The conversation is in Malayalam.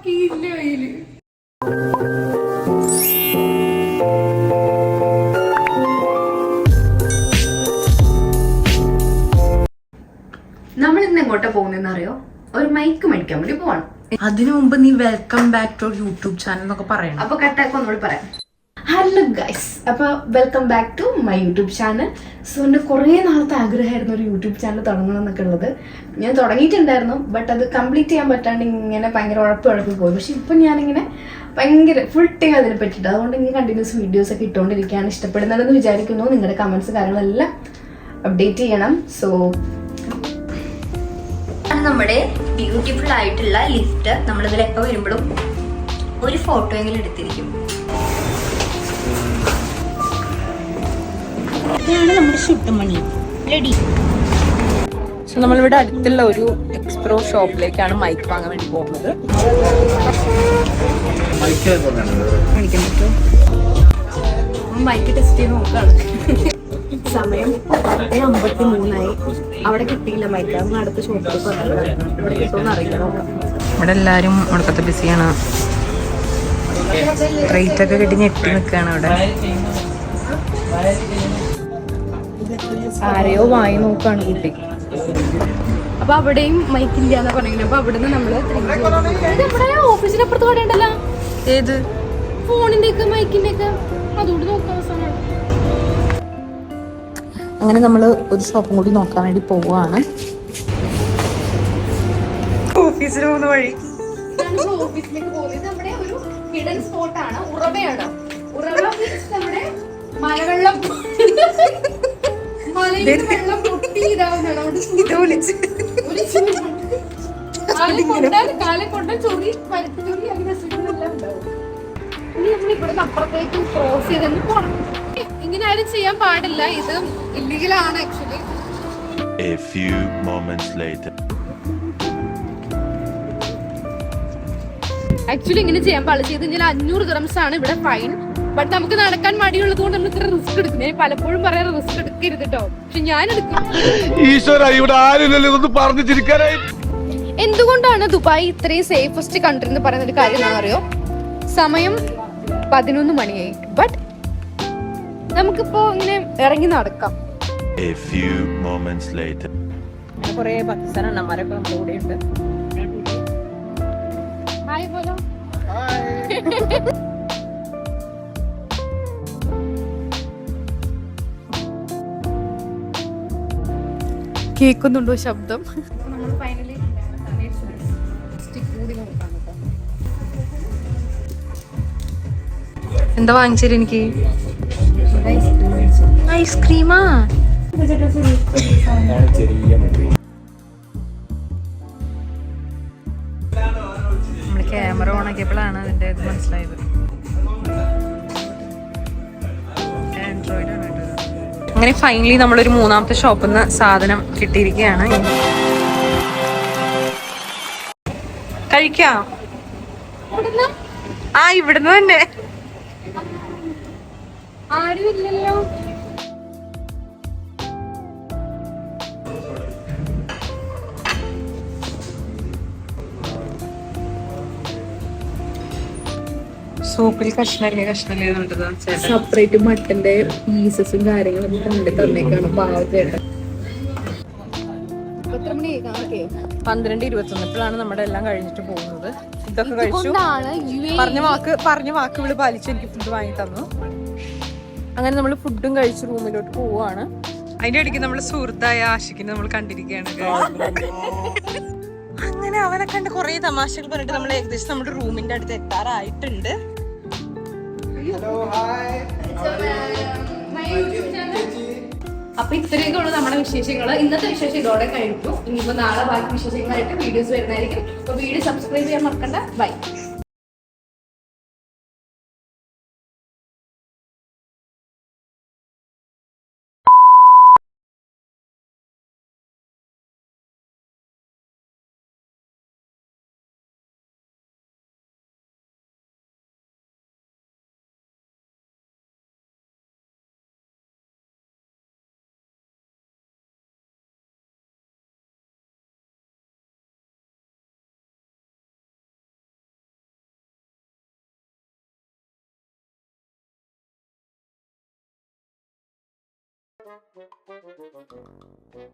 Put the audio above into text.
ബാക്കിയില്ല അതിൽ നമ്മൾ ഇന്ന് എങ്ങോട്ടാ പോകുന്നതെന്ന് അറിയോ ഒരു മൈക്ക് മേടിക്കാൻ വേണ്ടി പോവാണ്. അതിനു മുമ്പ് നീ welcome back to YouTube channel എന്നൊക്കെ പറയണം. അപ്പൊ കട്ടാക്കി നമ്മൾ പറയാം. ഹലോ ഗൈസ് അപ്പോൾ welcome back to my YouTube channel so എന്റെ കുറേ നാളത്തെ ആഗ്രഹമായിരുന്നു ഒരു യൂട്യൂബ് ചാനൽ തുടങ്ങണം എന്നൊക്കെ ഉള്ളത്. ഞാൻ തുടങ്ങിയിട്ടുണ്ടായിരുന്നു ബട്ട് അത് കംപ്ലീറ്റ് ചെയ്യാൻ പറ്റാണ്ട് ഇങ്ങനെ ഭയങ്കര ഉഴപ്പ് ഉഴപ്പ് പോയി. പക്ഷെ ഇപ്പം ഞാനിങ്ങനെ ഭയങ്കര ഫുൾ ടൈം അതിനെ പറ്റിയിട്ട് അതുകൊണ്ട് ഇങ്ങനെ കണ്ടിന്യൂസ് വീഡിയോസ് ഒക്കെ ഇട്ടുകൊണ്ടിരിക്കുകയാണ് ഇഷ്ടപ്പെടുന്നതെന്ന് വിചാരിക്കുന്നു. നിങ്ങളുടെ കമൻസ് കാര്യങ്ങളെല്ലാം അപ്ഡേറ്റ് ചെയ്യണം. സോ നമ്മുടെ ബ്യൂട്ടിഫുൾ ആയിട്ടുള്ള ലിഫ്റ്റ് നമ്മളിതിൽ വരുമ്പോഴും ഒരു ഫോട്ടോ എങ്കിലും എടുത്തിരിക്കും. ഇതാണ് നമ്മുടെ ശുദ്ധമണി റെഡി സോ നമ്മളിവിടെ അടുത്തുള്ള ഒരു എക്സ്പ്രോ ഷോപ്പിലേക്കാണ് മൈക്ക് വാങ്ങാൻ വേണ്ടി പോകുന്നത്. കാണിക്കാൻ പറ്റുമോ? മൈക്ക് ടെസ്റ്റ് ചെയ്ത് നോക്കാണ്. സമയം പത്ത് അമ്പത്തി മൂന്നായി അവിടെ കിട്ടിയില്ല മൈക്ക് അങ്ങ് അടുത്ത ഷോപ്പിൽ ഇവിടെ കിട്ടുമെന്ന് അറിയില്ല. നോക്കാം ഇവിടെ എല്ലാരും ഒടുക്കത്തെ ബിസിയാണ് റേറ്റ് ഒക്കെ കിട്ടി ഞെട്ടി നിൽക്കുകയാണ് അവിടെ. ആരെയോ വായി നോക്കാണ് കുട്ടി. അപ്പൊ അവിടെയും മൈക്ക് ഇല്ല എന്ന് പറയുന്നത്. അപ്പൊ അവിടുന്ന് നമ്മൾ നമ്മുടെ ഓഫീസിന്റെ അപ്പുറത്ത് കട ഉണ്ടല്ലോ ഏത്? ഫോണിന്റെ ഒക്കെ മൈക്കിന്റെ ഒക്കെ അതുകൊണ്ട് നോക്കാം അവസാനം. അങ്ങനെ നമ്മൾ ഒരു ഷോപ്പും കൂടി നോക്കാൻ വേണ്ടി പോവുകയാണ്. ഓഫീസിൽ പോകുന്ന വഴി. ഓഫീസിലേക്ക് പോകുന്നത്. നമ്മുടെ ഒരു ഹിഡൻ സ്പോട്ടാണ് ആണ്. ഉറവയാണ്. ഉറവ നമ്മുടെ മലവെള്ളം. അപ്പുറത്തേക്ക് ക്രോസ് ചെയ്തെന്ന് പോണം. ഇങ്ങനെ ആരും ചെയ്യാൻ പാടില്ല. ഇത് ഇല്ലീഗൽ ആണ് actually A few moments later. Actually ഇങ്ങനെ ചെയ്യാൻ പാടില്ല. ചെയ്ത് കഴിഞ്ഞാൽ അഞ്ഞൂറ് ഗ്രംസ് ആണ് ഇവിടെ ഫൈൻ ബട്ട് നമുക്ക് നടക്കാൻ മടിയുള്ളത് കൊണ്ട് നമ്മൾ ഇത്ര റിസ്ക് എടുക്കും. ഞാൻ പലപ്പോഴും പറയാൻ റിസ്ക് എടുക്കരുത് കേട്ടോ പക്ഷെ ഞാൻ എടുക്കും. ഈശ്വര ഇവിടെ ആരുമില്ലല്ലോ ഇതൊന്നും പറഞ്ഞു ചിരിക്കാനായി. എന്തുകൊണ്ടാണ് ദുബായ് ഇത്രയും സേഫസ്റ്റ് കൺട്രി എന്ന് പറയുന്ന ഒരു കാര്യം അറിയോ സമയം പതിനൊന്ന് മണിയായി. ബട്ട് നമുക്കിപ്പോ ഇങ്ങനെ ഇറങ്ങി നടക്കാം. A few moments later. കുറെ പാകിസ്ഥാൻ അണ്ണന്മാരൊക്കെ നമ്മുടെ കൂടെ ഉണ്ട് ഹായ് കേൾക്കുന്നുണ്ടോ ശബ്ദം? നമ്മൾ ഫൈനലി എന്താ വാങ്ങിച്ചത് എനിക്ക്? ഐസ്ക്രീമാ? നമ്മുടെ ക്യാമറ ഓണാക്കിയപ്പോഴാണ് അതിന്റെ ഇത് മനസ്സിലായത്. അങ്ങനെ ഫൈനലി നമ്മളൊരു മൂന്നാമത്തെ ഷോപ്പിൽ നിന്ന് സാധനം കിട്ടിയിരിക്കുകയാണ്. കഴിക്കാം? ആ ഇവിടുന്ന് തന്നെ. ആരുമില്ലല്ലോ സൂപ്പിൽ കഷ്ണല്ലേ കഷ്ണല്ലേ സെപ്പറേറ്റ് മട്ടന്റെ പീസസും കാര്യങ്ങളും കൊണ്ട് തന്നേക്കാണ് പാവ ചേട്ടൻ. എത്ര മണിയായി? കാണൊക്കെ പന്ത്രണ്ട് ഇരുപത്തൊന്ന് ഇപ്പോഴാണ് നമ്മുടെ എല്ലാം കഴിഞ്ഞിട്ട് പോകുന്നത്. ഇതൊക്കെ കഴിച്ചു. പറഞ്ഞ വാക്ക് പറഞ്ഞ വാക്ക് ഇവൾ പാലിച്ച് എനിക്ക് ഫുഡ് വാങ്ങി തന്നു. അങ്ങനെ നമ്മൾ ഫുഡും കഴിച്ച് റൂമിലോട്ട് പോവാണ് അതിന്റെ ഇടയ്ക്ക് നമ്മൾ സുഹൃത്തായ ആശിക്കിനെ നമ്മൾ കണ്ടിരിക്കുകയാണ് അങ്ങനെ അവനെ കണ്ട് കുറെ തമാശകൾ പറഞ്ഞിട്ട് നമ്മൾ ഏകദേശം നമ്മുടെ റൂമിന്റെ അടുത്ത് എത്താറായിട്ടുണ്ട്. അപ്പൊ ഇത്രയൊക്കെ ഉള്ളു നമ്മുടെ വിശേഷങ്ങൾ ഇന്നത്തെ വിശേഷം ഇതോടെ കഴിഞ്ഞു. ഇനിയിപ്പോ നാളെ ബാക്കി വിശേഷങ്ങളായിട്ട് വീഡിയോസ് വരുന്നതായിരിക്കും. അപ്പൊ വീഡിയോ സബ്സ്ക്രൈബ് ചെയ്യാൻ മറക്കണ്ട. ബൈ うん。